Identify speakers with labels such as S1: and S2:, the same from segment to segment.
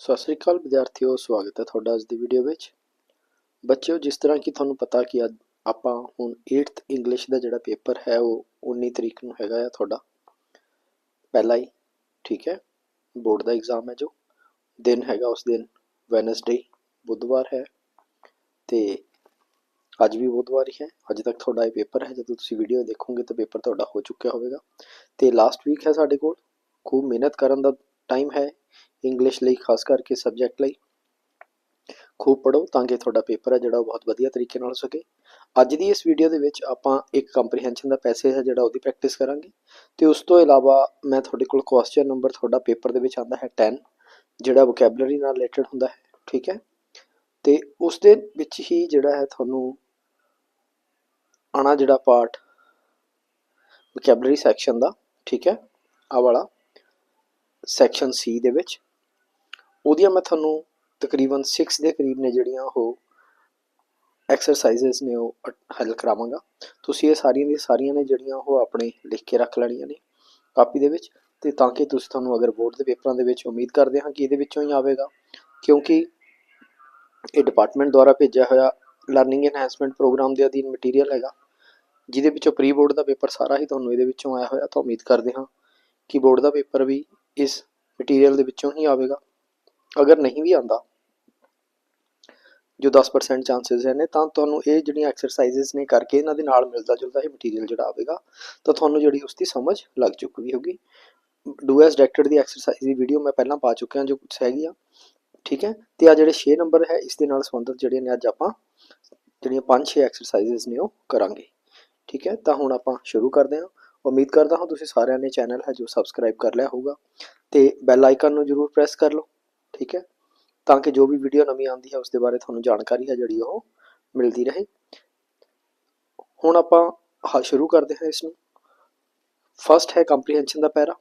S1: ਸਤਿ ਸ੍ਰੀ ਅਕਾਲ ਵਿਦਿਆਰਥੀਓ, ਸਵਾਗਤ ਹੈ ਤੁਹਾਡਾ ਅੱਜ ਦੀ ਵੀਡੀਓ ਵਿੱਚ। ਬੱਚਿਓ, ਜਿਸ ਤਰ੍ਹਾਂ ਕਿ ਤੁਹਾਨੂੰ ਪਤਾ ਕਿ ਅੱਜ ਆਪਾਂ ਹੁਣ 8th ਇੰਗਲਿਸ਼ ਦਾ ਜਿਹੜਾ ਪੇਪਰ ਹੈ, ਉਹ 19 ਤਰੀਕ ਨੂੰ ਹੈਗਾ ਆ ਤੁਹਾਡਾ। ਪਹਿਲਾ ਹੀ, ਠੀਕ ਹੈ? ਬੋਰਡ ਦਾ ਐਗਜ਼ਾਮ ਹੈ ਜੋ। ਦਿਨ ਹੈਗਾ ਉਸ ਦਿਨ ਵੈਨਸਡੇ ਬੁੱਧਵਾਰ ਹੈ। ਤੇ ਅੱਜ ਵੀ ਬੁੱਧਵਾਰ ਹੀ ਹੈ। ਅੱਜ ਤੱਕ ਤੁਹਾਡਾ ਇਹ ਪੇਪਰ ਹੈ, ਜਦੋਂ ਤੁਸੀਂ ਵੀਡੀਓ ਦੇਖੋਗੇ ਤਾਂ ਪੇਪਰ ਤੁਹਾਡਾ ਹੋ ਚੁੱਕਿਆ ਹੋਵੇਗਾ। ਤੇ ਲਾਸਟ ਵੀਕ ਹੈ ਸਾਡੇ ਕੋਲ। ਖੂਬ ਮਿਹਨਤ ਕਰਨ ਦਾ ਟਾਈਮ ਹੈ ਇੰਗਲਿਸ਼ ਲਈ, ਖਾਸ ਕਰਕੇ ਸਬਜੈਕਟ ਲਈ। ਖੂਬ ਪੜੋ ਤਾਂ ਕਿ ਤੁਹਾਡਾ ਪੇਪਰ ਹੈ ਜਿਹੜਾ ਉਹ ਬਹੁਤ ਵਧੀਆ ਤਰੀਕੇ ਨਾਲ ਹੋ ਸਕੇ। ਅੱਜ ਦੀ ਇਸ ਵੀਡੀਓ ਦੇ ਵਿੱਚ ਆਪਾਂ ਇੱਕ ਕੰਪਰੀਹੈਂਸ਼ਨ ਦਾ ਪੈਸੇ ਹੈ ਜਿਹੜਾ ਉਹਦੀ ਪ੍ਰੈਕਟਿਸ ਕਰਾਂਗੇ। ਤੇ ਉਸ ਤੋਂ ਇਲਾਵਾ ਮੈਂ ਤੁਹਾਡੇ ਕੋਲ ਕੁਐਸਚਨ ਨੰਬਰ ਤੁਹਾਡਾ ਪੇਪਰ ਦੇ ਵਿੱਚ ਆਂਦਾ ਹੈ 10 ਜਿਹੜਾ ਵੋਕੈਬਲਰੀ ਨਾਲ ਰਿਲੇਟਡ ਹੁੰਦਾ ਹੈ, ਠੀਕ ਹੈ? ਤੇ ਉਸ ਦੇ ਵਿੱਚ ਹੀ ਜਿਹੜਾ ਹੈ ਤੁਹਾਨੂੰ ਆਣਾ ਜਿਹੜਾ ਪਾਰਟ ਵੋਕੈਬਲਰੀ ਸੈਕਸ਼ਨ ਦਾ, ਠੀਕ ਹੈ? ਆ ਵਾਲਾ। ਸੈਕਸ਼ਨ ਸੀ ਦੇ ਵਿੱਚ। ਉਹਦੀਆਂ ਮੈਂ ਤੁਹਾਨੂੰ ਤਕਰੀਬਨ 6 ਦੇ ਕਰੀਬ ਨੇ ਜਿਹੜੀਆਂ ਉਹ ਐਕਸਰਸਾਈਜ਼ਸ ਨੇ ਉਹ ਹੱਲ ਕਰਾਵਾਂਗਾ। ਤੁਸੀਂ ਇਹ ਸਾਰੀਆਂ ਦੀਆਂ ਸਾਰੀਆਂ ਨੇ ਜਿਹੜੀਆਂ ਉਹ ਆਪਣੇ ਲਿਖ ਕੇ ਰੱਖ ਲੈਣੀਆਂ ਨੇ ਕਾਪੀ ਦੇ ਵਿੱਚ। ਤੇ ਤਾਂ ਕਿ ਤੁਸੀਂ ਤੁਹਾਨੂੰ ਅਗਰ ਬੋਰਡ ਦੇ ਪੇਪਰਾਂ ਦੇ ਵਿੱਚ ਉਮੀਦ ਕਰਦੇ ਹਾਂ ਕਿ ਇਹਦੇ ਵਿੱਚੋਂ ਹੀ ਆਵੇਗਾ। ਕਿਉਂਕਿ ਇਹ ਡਿਪਾਰਟਮੈਂਟ ਦੁਆਰਾ ਭੇਜਿਆ ਹੋਇਆ ਲਰਨਿੰਗ ਐਨਹਾਂਸਮੈਂਟ ਪ੍ਰੋਗਰਾਮ ਦੇ ਅਧੀਨ ਮਟੀਰੀਅਲ ਹੈਗਾ। ਜਿਹਦੇ ਵਿੱਚੋਂ ਪ੍ਰੀ ਬੋਰਡ ਦਾ ਪੇਪਰ ਸਾਰਾ ਹੀ ਤੁਹਾਨੂੰ ਇਹਦੇ ਵਿੱਚੋਂ ਆਇਆ ਹੋਇਆ, ਤਾਂ ਉਮੀਦ ਕਰਦੇ ਹਾਂ ਕਿ ਬੋਰਡ ਦਾ ਪੇਪਰ ਵੀ ਇਸ ਮਟੀਰੀਅਲ ਦੇ ਵਿੱਚੋਂ ਹੀ ਆਵੇਗਾ। ਅਗਰ ਨਹੀਂ ਵੀ ਆਂਦਾ ਜੋ 10% ਚਾਂਸਸ ਹੈ ਨੇ, ਤਾਂ ਤੁਹਾਨੂੰ ਇਹ ਜਿਹੜੀਆਂ ਐਕਸਰਸਾਈਜ਼ਸ ਨੇ ਕਰਕੇ ਇਹਨਾਂ ਦੇ ਨਾਲ ਮਿਲਦਾ ਜੁਲਦਾ ਹੀ ਮਟੀਰੀਅਲ ਜਿਹੜਾ ਆਵੇਗਾ, ਤਾਂ ਤੁਹਾਨੂੰ ਜਿਹੜੀ ਉਸ ਦੀ ਸਮਝ ਲੱਗ ਚੁੱਕੀ ਹੋਗੀ ਡੂ ਐਸ ਡਾਇਰੈਕਟਡ ਦੀ ਐਕਸਰਸਾਈਜ਼ ਦੀ ਵੀਡੀਓ ਮੈਂ ਪਹਿਲਾਂ ਪਾ ਚੁੱਕਿਆ, ਜੋ ਕੁਝ ਹੈਗੀ ਆ। ਠੀਕ ਹੈ? ਤੇ ਆ ਜਿਹੜੇ 6 ਨੰਬਰ ਹੈ, ਇਸ ਦੇ ਨਾਲ ਸੰਬੰਧਿਤ ਜਿਹੜੇ ਨੇ ਅੱਜ ਆਪਾਂ, ਜਿਹੜੀਆਂ 5-6 ਐਕਸਰਸਾਈਜ਼ਸ ਨੇ ਉਹ ਕਰਾਂਗੇ। ਠੀਕ ਹੈ? ਤਾਂ ਹੁਣ ਆਪਾਂ ਸ਼ੁਰੂ ਕਰਦੇ ਹਾਂ। ਉਮੀਦ ਕਰਦਾ ਹਾਂ ਤੁਸੀਂ ਸਾਰਿਆਂ ਨੇ ਚੈਨਲ ਹੈ ਜੋ ਸਬਸਕ੍ਰਾਈਬ ਕਰ ਲਿਆ ਹੋਊਗਾ ਤੇ ਬੈਲ ਆਈਕਨ ਨੂੰ ਜਰੂਰ ਪ੍ਰੈਸ ਕਰ ਲਓ, ਠੀਕ ਹੈ? ਤਾਂ ਕਿ ਜੋ ਵੀ ਵੀਡੀਓ ਨਵੀਂ ਆਉਂਦੀ ਹੈ ਉਸ ਦੇ ਬਾਰੇ ਤੁਹਾਨੂੰ ਜਾਣਕਾਰੀ ਹੈ ਜਿਹੜੀ ਉਹ ਮਿਲਦੀ ਰਹੇ। ਹੁਣ ਆਪਾਂ ਹਾਂ, ਸ਼ੁਰੂ ਕਰਦੇ ਹਾਂ ਇਸ ਨੂੰ ਫਸਟ ਹੈ ਕੰਪਰੀਹੈਂਸ਼ਨ ਦਾ ਪੈਰਾ,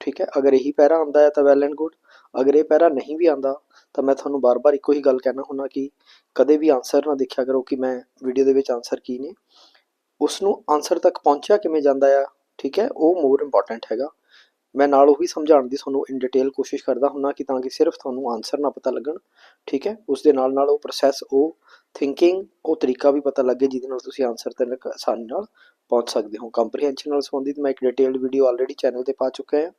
S1: ਠੀਕ ਹੈ? ਅਗਰ ਇਹੀ ਪੈਰਾ ਆਉਂਦਾ ਹੈ ਤਾਂ ਵੈਲ ਐਂਡ ਗੁੱਡ ਅਗਰ ਇਹ ਪੈਰਾ ਨਹੀਂ ਵੀ ਆਉਂਦਾ ਤਾਂ ਮੈਂ ਤੁਹਾਨੂੰ ਬਾਰ-ਬਾਰ ਇੱਕੋ ਹੀ ਗੱਲ ਕਹਿਣਾ ਹੁੰਦਾ ਕਿ ਕਦੇ ਵੀ ਆਨਸਰ ਨਾ ਦੇਖਿਆ ਕਰੋ ਕਿ ਮੈਂ ਵੀਡੀਓ ਦੇ ਵਿੱਚ ਆਨਸਰ ਕੀ ਨੇ। ਉਸ ਨੂੰ ਆਨਸਰ ਤੱਕ ਪਹੁੰਚਿਆ ਕਿਵੇਂ ਜਾਂਦਾ ਆ, ਠੀਕ ਹੈ, ਉਹ ਮੋਰ ਇੰਪੋਰਟੈਂਟ ਹੈਗਾ। ਮੈਂ ਨਾਲ ਉਹ ਵੀ ਸਮਝਾਉਣ ਦੀ ਤੁਹਾਨੂੰ ਇਨ ਡਿਟੇਲ ਕੋਸ਼ਿਸ਼ ਕਰਦਾ ਹੁੰਨਾ ਕਿ ਤਾਂ ਕਿ ਸਿਰਫ ਤੁਹਾਨੂੰ ਆਨਸਰ ਨਾ ਪਤਾ ਲੱਗਣ, ਠੀਕ ਹੈ, ਉਸ ਦੇ ਨਾਲ ਨਾਲ ਉਹ ਪ੍ਰੋਸੈਸ ਉਹ ਥਿੰਕਿੰਗ ਉਹ ਤਰੀਕਾ ਵੀ ਪਤਾ ਲੱਗੇ ਜਿਹਦੇ ਨਾਲ ਤੁਸੀਂ ਆਨਸਰ ਤੱਕ ਆਸਾਨੀ ਨਾਲ ਪਹੁੰਚ ਸਕਦੇ ਹੋ। ਕੰਪਰੀਹੈਂਸ਼ਨ ਨਾਲ ਸੰਬੰਧਿਤ ਮੈਂ ਇੱਕ ਡਿਟੇਲਡ ਵੀਡੀਓ ਆਲਰੇਡੀ ਚੈਨਲ ਤੇ ਪਾ ਚੁੱਕਾ ਹਾਂ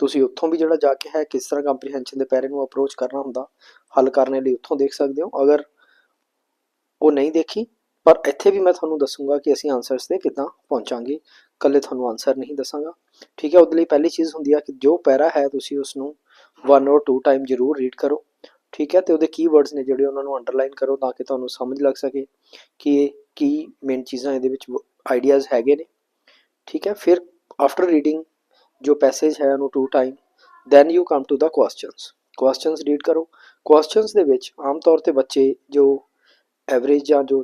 S1: ਤੁਸੀਂ ਉੱਥੋਂ ਵੀ ਜਿਹੜਾ ਜਾ ਕੇ ਹੈ, ਕਿਸ ਤਰ੍ਹਾਂ ਕੰਪਰੀਹੈਂਸ਼ਨ ਦੇ ਪੈਰੇ ਨੂੰ ਅਪਰੋਚ ਕਰਨਾ ਹੁੰਦਾ, ਹੱਲ ਕਰਨ ਲਈ ਉੱਥੋਂ ਦੇਖ ਸਕਦੇ ਹੋ। ਅਗਰ ਉਹ ਨਹੀਂ ਦੇਖੀ ਪਰ ਇੱਥੇ ਵੀ ਮੈਂ ਤੁਹਾਨੂੰ ਦੱਸੂਗਾ ਕਿ ਅਸੀਂ ਆਨਸਰਸ ਤੇ ਕਿੱਦਾਂ ਪਹੁੰਚਾਂਗੇ। ਕੱਲੇ ਤੁਹਾਨੂੰ ਆਨਸਰ ਨਹੀਂ ਦੱਸਾਂਗਾ। ਠੀਕ ਹੈ, ਉਹਦੇ ਲਈ ਪਹਿਲੀ ਚੀਜ਼ ਹੁੰਦੀ ਆ ਕਿ ਜੋ ਪੈਰਾ ਹੈ, ਤੁਸੀਂ ਉਸ ਨੂੰ 1 ਔਰ 2 ਟਾਈਮ ਜ਼ਰੂਰ ਰੀਡ ਕਰੋ। ਠੀਕ ਹੈ, ਤੇ ਉਹਦੇ ਕੀਵਰਡਸ ਨੇ ਜਿਹੜੇ ਉਹਨਾਂ ਨੂੰ ਅੰਡਰਲਾਈਨ ਕਰੋ ਤਾਂ ਕਿ ਤੁਹਾਨੂੰ ਸਮਝ ਲੱਗ ਸਕੇ ਕਿ ਇਹ ਕੀ ਮੇਨ ਚੀਜ਼ਾਂ ਇਹਦੇ ਵਿੱਚ ਆਈਡੀਆਜ਼ ਹੈਗੇ ਨੇ। ਠੀਕ ਹੈ, ਫਿਰ ਆਫਟਰ ਰੀਡਿੰਗ ਜੋ ਪੈਸੇਜ ਹੈ ਉਹਨੂੰ 2 time then you come to the questions questions read ਕਰੋ। ਕੁਐਸਚਨਸ ਦੇ ਵਿੱਚ ਆਮ ਤੌਰ ਤੇ ਬੱਚੇ ਜੋ ਐਵਰੇਜ ਜਾਂ ਜੋ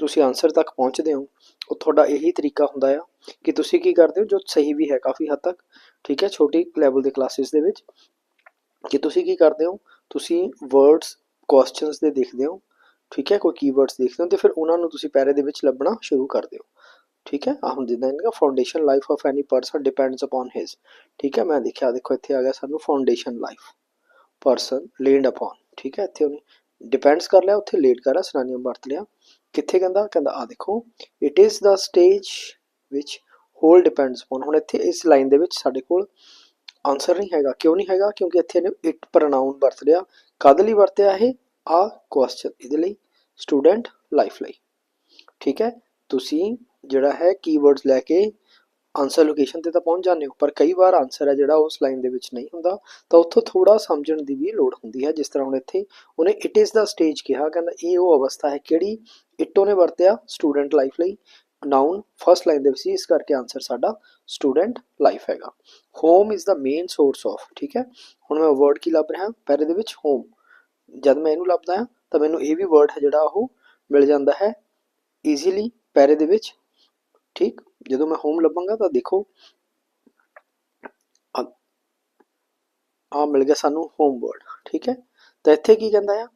S1: ਤੁਸੀਂ ਆਨਸਰ ਤੱਕ ਪਹੁੰਚਦੇ ਹੋ, ਉਹ ਤੁਹਾਡਾ ਇਹੀ ਤਰੀਕਾ ਹੁੰਦਾ ਆ ਕਿ ਤੁਸੀਂ ਕੀ ਕਰਦੇ ਹੋ, ਜੋ ਸਹੀ ਵੀ ਹੈ ਕਾਫੀ ਹੱਦ ਤੱਕ, ਠੀਕ ਹੈ, ਛੋਟੀ ਲੈਵਲ ਦੇ ਕਲਾਸਿਸ ਦੇ ਵਿੱਚ, ਕਿ ਤੁਸੀਂ ਕੀ ਕਰਦੇ ਹੋ, ਤੁਸੀਂ ਵਰਡਸ ਕੁਐਸਚਨਸ ਦੇ ਦੇਖਦੇ ਹੋ, ਠੀਕ ਹੈ, ਕੋਈ ਕੀਵਰਡਸ ਦੇਖਦੇ ਹੋ ਤੇ ਫਿਰ ਉਹਨਾਂ ਨੂੰ ਤੁਸੀਂ ਪੈਰੇ ਦੇ ਵਿੱਚ ਲੱਭਣਾ ਸ਼ੁਰੂ ਕਰਦੇ ਹੋ, ਠੀਕ ਹੈ, ਆਹ ਹੁਣ ਜਿੱਦਾਂ ਇਹਨਾਂ foundation life of any person depends upon his ਠੀਕ ਹੈ, ਮੈਂ ਦੇਖਿਆ ਦੇਖੋ, ਇੱਥੇ ਆ ਗਿਆ ਸਾਨੂੰ foundation life person laid upon ਠੀਕ ਹੈ, ਇੱਥੇ ਉਹਨੇ ਡਿਪੈਂਡਸ ਕਰ ਲਿਆ, ਉੱਥੇ ਲੇਡ ਕਰਾ ਸਨਾਨੀਅਮ ਵਰਤ ਲਿਆ ਕਿੱਥੇ ਕਹਿੰਦਾ? ਕਹਿੰਦਾ ਆ ਦੇਖੋ ਇਟ ਇਜ਼ ਦਾ ਸਟੇਜ ਵਿਚ ਹੋਲ ਡਿਪੈਂਡਸ ਔਨ ਹੁਣ ਇੱਥੇ ਇਸ ਲਾਈਨ ਦੇ ਵਿੱਚ ਸਾਡੇ ਕੋਲ ਆਨਸਰ ਨਹੀਂ ਹੈਗਾ। ਕਿਉਂ ਨਹੀਂ ਹੈਗਾ? ਕਿਉਂਕਿ ਇੱਥੇ ਨੇ ਇਟ ਪ੍ਰੋਨਾਊਨ ਵਰਤ ਲਿਆ। ਕਦ ਲਈ ਵਰਤਿਆ ਇਹ? ਆ ਕੁਐਸਚਨ ਇਹਦੇ ਲਈ ਸਟੂਡੈਂਟ ਲਾਈਫ ਲਈ। ਠੀਕ ਹੈ? ਤੁਸੀਂ ਜਿਹੜਾ ਹੈ ਕੀਵਰਡਸ ਲੈ ਕੇ ਆਨਸਰ ਲੋਕੇਸ਼ਨ ਤੇ ਤਾਂ ਪਹੁੰਚ ਜਾਂਦੇ ਹੋ ਪਰ ਕਈ ਵਾਰ ਆਨਸਰ ਹੈ ਜਿਹੜਾ ਉਸ ਲਾਈਨ ਦੇ ਵਿੱਚ ਨਹੀਂ ਹੁੰਦਾ ਤਾਂ ਉੱਥੋਂ ਥੋੜਾ ਸਮਝਣ ਦੀ ਵੀ ਲੋੜ ਹੁੰਦੀ ਹੈ ਜਿਸ ਤਰ੍ਹਾਂ ਹੁਣ ਇੱਥੇ ਉਹਨੇ ਇਟ ਇਜ਼ ਦਾ ਸਟੇਜ ਕਿਹਾ ਕਹਿੰਦਾ ਇਹ ਉਹ ਅਵਸਥਾ ਹੈ ਕਿਹੜੀ ਇਟੋ ਨੇ ਵਰਤਿਆ ਸਟੂਡੈਂਟ ਲਾਈਫ ਲਈ ਨਾਉਨ ਫਰਸਟ ਲਾਈਨ ਦੇ ਵਿੱਚ ਸੀ, ਇਸ ਕਰਕੇ ਆਨਸਰ ਸਾਡਾ ਸਟੂਡੈਂਟ ਲਾਈਫ ਹੈਗਾ। Home is the main source of ਠੀਕ ਹੈ? ਹੁਣ ਮੈਂ ਵਰਡ ਕੀ ਲੱਭ ਰਿਹਾ? ਪਹਿਲੇ ਦੇ ਵਿੱਚ ਹੋਮ ਜਦ ਮੈਂ ਇਹਨੂੰ ਲੱਭਦਾ ਹਾਂ ਤਾਂ ਮੈਨੂੰ ਇਹ ਵੀ ਵਰਡ ਹੈ ਜਿਹੜਾ ਉਹ ਮਿਲ ਜਾਂਦਾ ਹੈ ਈਜ਼ੀਲੀ ਪੈਰੇ ਦੇ ਵਿੱਚ ਠੀਕ? ਜਦੋਂ ਮੈਂ ਹੋਮ ਲੱਭਾਂਗਾ ਤਾਂ ਦੇਖੋ ਆ ਮਿਲ ਗਿਆ ਸਾਨੂੰ ਹੋਮ ਵਰਡ ਠੀਕ ਹੈ? ਤਾਂ ਇੱਥੇ ਕੀ ਕਹਿੰਦਾ ਆ?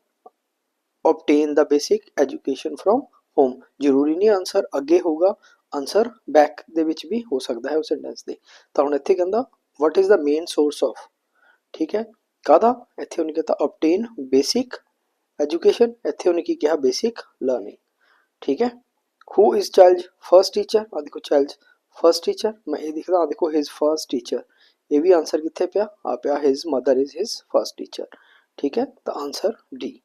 S1: Obtain the basic education from home. ਜ਼ਰੂਰੀ ਨਹੀਂ ਆਨਸਰ ਅੱਗੇ ਹੋਊਗਾ ਆਨਸਰ ਬੈਕ ਦੇ ਵਿੱਚ ਵੀ ਹੋ ਸਕਦਾ ਹੈ ਉਸ ਸੈਂਟੈਂਸ ਦੇ। ਤਾਂ ਹੁਣ ਇੱਥੇ ਕਹਿੰਦਾ, what is the main source of? ਠੀਕ ਹੈ? ਕਾਹਦਾ? ਇੱਥੇ ਉਹਨੇ ਕਿਹਾ obtain basic education, ਇੱਥੇ ਉਹਨੇ ਕੀ ਕਿਹਾ? ਬੇਸਿਕ ਲਰਨਿੰਗ ਠੀਕ ਹੈ? Who is child? First teacher? ਆ ਦੇਖੋ child. First teacher? ਮੈਂ ਇਹ ਲਿਖਦਾ ਆ ਦੇਖੋ his first teacher. ਇਹ ਵੀ ਆਨਸਰ ਕਿੱਥੇ ਪਿਆ? ਆ ਪਿਆ his mother is his first teacher. ਠੀਕ ਹੈ? ਤਾਂ ਆਨਸਰ ਡੀ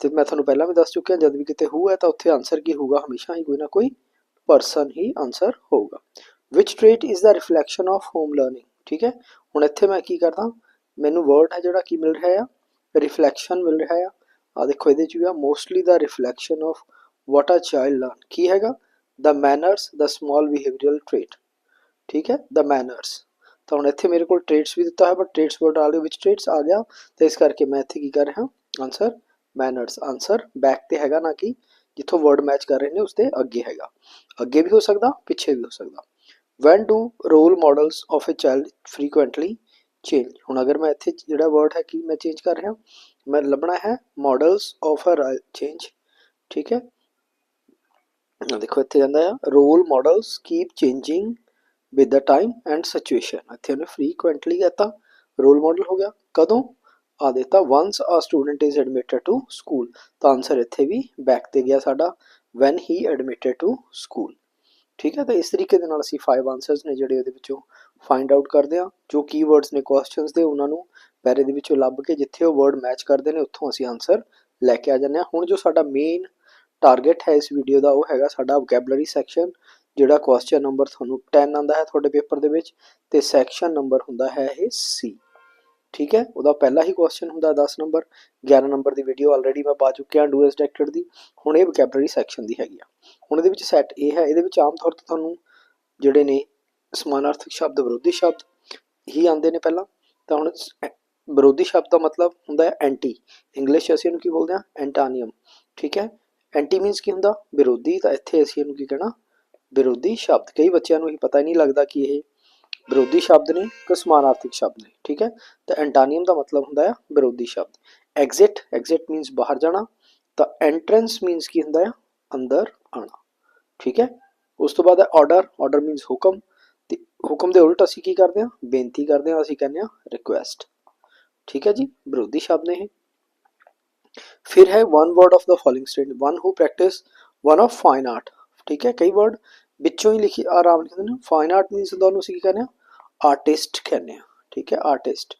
S1: ਤੇ ਮੈਂ ਤੁਹਾਨੂੰ ਪਹਿਲਾਂ ਵੀ ਦੱਸ ਚੁੱਕਿਆ, ਜਦ ਵੀ ਕਿਤੇ who ਹੈ ਤਾਂ ਉੱਥੇ ਆਨਸਰ ਕੀ ਹੋਊਗਾ? ਹਮੇਸ਼ਾ ਹੀ ਕੋਈ ਨਾ ਕੋਈ ਪਰਸਨ ਹੀ ਆਨਸਰ ਹੋਊਗਾ। Which trait is the reflection of home learning? ਠੀਕ ਹੈ? ਹੁਣ ਇੱਥੇ ਮੈਂ ਕੀ ਕਰਦਾ? ਮੈਨੂੰ ਵਰਡ ਹੈ ਜਿਹੜਾ ਕੀ ਮਿਲ ਰਿਹਾ ਆ? ਰਿਫਲੈਕਸ਼ਨ ਮਿਲ ਰਿਹਾ ਆ। ਆ ਦੇਖੋ ਇਹਦੇ ਚ ਵੀ ਆ mostly the reflection of what a child learn ਕੀ ਹੈਗਾ the manners, the small behavioral trait. ਠੀਕ ਹੈ the manners. ਤਾਂ ਹੁਣ ਇੱਥੇ ਮੇਰੇ ਕੋਲ traits ਵੀ ਦਿੱਤਾ ਹੈ ਬਟ traits ਵਰਡ ਆ ਲਿਓ ਵਿੱਚ traits? ਆ ਗਿਆ ਤੇ ਇਸ ਕਰਕੇ ਮੈਂ ਇੱਥੇ ਕੀ ਕਰ ਰਿਹਾ ਆਨਸਰ manners. ਆਨਸਰ ਬੈਕ ਤੇ ਹੈਗਾ ਨਾ ਕਿ ਜਿੱਥੋਂ ਵਰਡ ਮੈਚ ਕਰ ਰਹੇ ਨੇ ਉਸ ਦੇ ਅੱਗੇ ਹੈਗਾ ਅੱਗੇ ਵੀ ਹੋ ਸਕਦਾ ਪਿੱਛੇ ਵੀ ਹੋ ਸਕਦਾ when do role models of a child frequently change? ਹੁਣ ਅਗਰ ਮੈਂ ਇੱਥੇ ਜਿਹੜਾ ਵਰਡ ਹੈ ਕਿ ਮੈਂ ਚੇਂਜ ਕਰ ਰਿਹਾ ਮੈਂ ਲੱਭਣਾ ਹੈ models of a change. ਠੀਕ ਹੈ ਆਹ ਦੇਖੋ, ਇੱਥੇ ਜਾਂਦਾ ਆ role models keep changing with the time and situation ਇੱਥੇ ਉਹਨੇ ਫ੍ਰੀਕੁਐਂਟਲੀ ਕਹਤਾ ਰੋਲ ਮਾਡਲ ਹੋ ਗਿਆ। ਕਦੋਂ? ਆ ਦਿੱਤਾ once a student is admitted to school ਤਾਂ ਆਨਸਰ ਇੱਥੇ ਵੀ ਬੈਕ ਤੇ ਗਿਆ ਸਾਡਾ when he admitted to school ਠੀਕ ਹੈ, ਤਾਂ ਇਸ ਤਰੀਕੇ ਦੇ ਨਾਲ ਅਸੀਂ 5 ਆਨਸਰਸ ਨੇ ਜਿਹੜੇ ਉਹਦੇ ਵਿੱਚੋਂ ਫਾਈਂਡ ਆਊਟ ਕਰਦੇ ਹਾਂ, ਜੋ ਕੀਵਰਡਸ ਨੇ ਕੁਐਸਚਨਸ ਦੇ, ਉਹਨਾਂ ਨੂੰ ਪੈਰੇ ਦੇ ਵਿੱਚੋਂ ਲੱਭ ਕੇ ਜਿੱਥੇ ਉਹ ਵਰਡ ਮੈਚ ਕਰਦੇ ਨੇ, ਉੱਥੋਂ ਅਸੀਂ ਆਨਸਰ ਲੈ ਕੇ ਆ ਜਾਂਦੇ ਹਾਂ। ਹੁਣ ਜੋ ਸਾਡਾ ਮੇਨ ਟਾਰਗੇਟ ਹੈ ਇਸ ਵੀਡੀਓ ਦਾ, ਉਹ ਹੈਗਾ ਸਾਡਾ ਵੋਕੈਬਲਰੀ ਸੈਕਸ਼ਨ ਜਿਹੜਾ ਕੁਐਸਚਨ ਨੰਬਰ ਤੁਹਾਨੂੰ 10 ਆਂਦਾ ਹੈ ਤੁਹਾਡੇ ਪੇਪਰ ਦੇ ਵਿੱਚ ਤੇ ਸੈਕਸ਼ਨ ਨੰਬਰ ਹੁੰਦਾ ਹੈ ਇਹ ਸੀ ਠੀਕ ਹੈ? ਉਹਦਾ ਪਹਿਲਾ ਹੀ ਕੁਐਸਚਨ ਹੁੰਦਾ 10 ਨੰਬਰ 11 ਨੰਬਰ ਦੀ ਵੀਡੀਓ ਆਲਰੇਡੀ ਮੈਂ ਪਾ ਚੁੱਕਿਆ ਡੂ ਐਸ ਡਾਇਰੈਕਟਡ ਦੀ। ਹੁਣ ਇਹ ਵੋਕੈਬਲਰੀ ਸੈਕਸ਼ਨ ਦੀ ਹੈਗੀ ਆ। ਹੁਣ ਇਹਦੇ ਵਿੱਚ ਸੈੱਟ ਇਹ ਹੈ, ਇਹਦੇ ਵਿੱਚ ਆਮ ਤੌਰ ਤੇ ਤੁਹਾਨੂੰ ਜਿਹੜੇ ਨੇ ਸਮਾਨਾਰਥਕ ਸ਼ਬਦ, ਵਿਰੋਧੀ ਸ਼ਬਦ ਹੀ ਆਉਂਦੇ ਨੇ ਪਹਿਲਾਂ। ਤਾਂ ਹੁਣ ਵਿਰੋਧੀ ਸ਼ਬਦ ਦਾ ਮਤਲਬ ਹੁੰਦਾ ਹੈ ਐਂਟੀ ਇੰਗਲਿਸ਼ 'ਚ ਅਸੀਂ ਇਹਨੂੰ ਕੀ ਬੋਲਦੇ ਹਾਂ? ਐਂਟਾਨੀਅਮ ਠੀਕ ਹੈ? ਐਂਟੀ ਮੀਨਸ ਕੀ ਹੁੰਦਾ? ਵਿਰੋਧੀ, ਤਾਂ ਇੱਥੇ ਅਸੀਂ ਇਹਨੂੰ ਕੀ ਕਹਿਣਾ? ਵਿਰੋਧੀ ਸ਼ਬਦ, ਕਈ ਬੱਚਿਆਂ ਨੂੰ ਇਹ ਪਤਾ ਹੀ ਨਹੀਂ ਲੱਗਦਾ ਕਿ ਇਹ ਵਿਰੋਧੀ ਸ਼ਬਦ ਨੇ ਕਿ ਸਮਾਨਾਰਥਕ ਸ਼ਬਦ ਨੇ, ਠੀਕ ਹੈ? ਤਾਂ ਐਂਟਾਨੀਅਮ ਦਾ ਮਤਲਬ ਹੁੰਦਾ ਹੈ ਵਿਰੋਧੀ ਸ਼ਬਦ। ਐਗਜ਼ਿਟ ਐਗਜ਼ਿਟ ਮੀਨਸ ਬਾਹਰ ਜਾਣਾ, ਤਾਂ ਐਂਟਰੈਂਸ ਮੀਨਸ ਕੀ ਹੁੰਦਾ ਹੈ ਅੰਦਰ ਆਣਾ ਠੀਕ ਹੈ? ਉਸ ਤੋਂ ਬਾਅਦ ਹੈ ਆਰਡਰ ਆਰਡਰ ਮੀਨਸ ਹੁਕਮ, ਤੇ ਹੁਕਮ ਦੇ ਉਲਟ ਅਸੀਂ ਕੀ ਕਰਦੇ ਹਾਂ? ਬੇਨਤੀ ਕਰਦੇ ਹਾਂ, ਅਸੀਂ ਕਹਿੰਦੇ ਹਾਂ ਰਿਕੁਐਸਟ ਠੀਕ ਹੈ ਜੀ? ਵਿਰੋਧੀ ਸ਼ਬਦ ਨੇ ਇਹ। ਫਿਰ ਹੈ one word of the following statement one who practise one of fine art ਠੀਕ ਹੈ ਕਈ ਵਰਡ ਵਿੱਚੋਂ ਹੀ ਲਿਖੀ ਆਰਾਮ ਲਿਖਦੇ ਨੇ ਫਾਈਨ ਆਰਟ ਮੀਨਸ ਹੁੰਦਾ ਉਹਨੂੰ ਅਸੀਂ ਕੀ ਕਹਿੰਦੇ ਆ ਆਰਟਿਸਟ ਕਹਿੰਦੇ ਆ ਠੀਕ ਹੈ ਆਰਟਿਸਟ